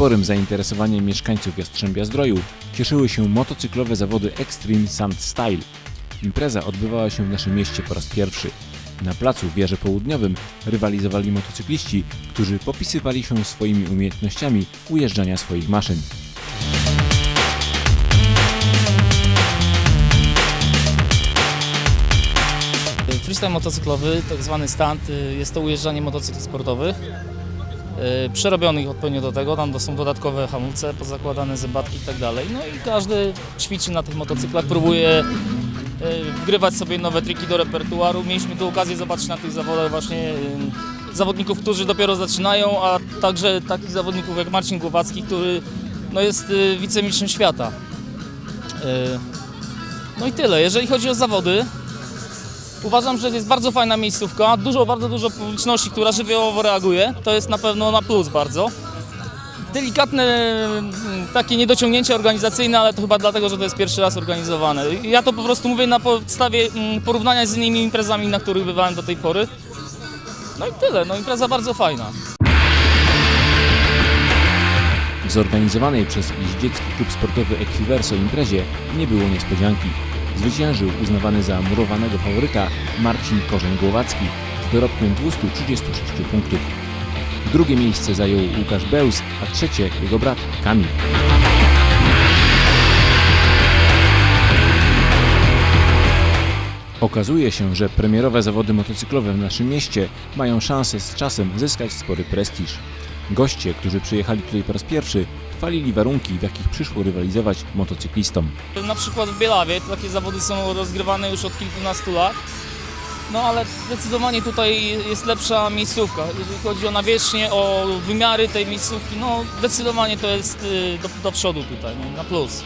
Sporym zainteresowaniem mieszkańców Jastrzębia Zdroju cieszyły się motocyklowe zawody Extreme Sand Style. Impreza odbywała się w naszym mieście po raz pierwszy. Na placu w Wieże Południowym rywalizowali motocykliści, którzy popisywali się swoimi umiejętnościami ujeżdżania swoich maszyn. Freestyle motocyklowy, tak zwany stand, y, jest to ujeżdżanie motocykli sportowych, przerobionych odpowiednio do tego, tam są dodatkowe hamulce, pozakładane zębatki i tak dalej. No i każdy ćwiczy na tych motocyklach, próbuje y, wgrywać sobie nowe triki do repertuaru. Mieliśmy tu okazję zobaczyć na tych zawodach właśnie y, zawodników, którzy dopiero zaczynają, a także takich zawodników jak Marcin Głowacki, który no, jest y, wicemistrzem świata. Y, No i tyle. Jeżeli chodzi o zawody, Uważam, że jest bardzo fajna miejscówka, dużo, bardzo dużo publiczności, która żywiołowo reaguje, to jest na pewno na plus bardzo. Delikatne mm, takie niedociągnięcie organizacyjne, ale to chyba dlatego, że to jest pierwszy raz organizowane. Ja to po prostu mówię na podstawie mm, porównania z innymi imprezami, na których bywałem do tej pory. No i tyle, no impreza bardzo fajna. W zorganizowanej przez Iździecki Klub Sportowy Equiverso imprezie nie było niespodzianki. Zwyciężył uznawany za murowanego faworyta Marcin Korzeń-Głowacki z dorobkiem 236 punktów. Drugie miejsce zajął Łukasz Bełz, a trzecie jego brat Kamil. Okazuje się, że premierowe zawody motocyklowe w naszym mieście mają szansę z czasem zyskać spory prestiż. Goście, którzy przyjechali tutaj po raz pierwszy, chwalili warunki, w jakich przyszło rywalizować motocyklistom. Na przykład w Bielawie takie zawody są rozgrywane już od kilkunastu lat. No ale zdecydowanie tutaj jest lepsza miejscówka. Jeżeli chodzi o nawierzchnię, o wymiary tej miejscówki, no zdecydowanie to jest y, do, do przodu tutaj, no, na plus.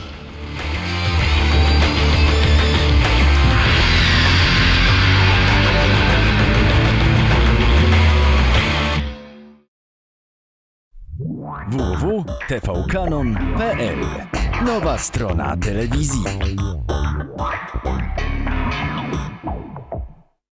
www.tvkanon.pl Nowa strona telewizji.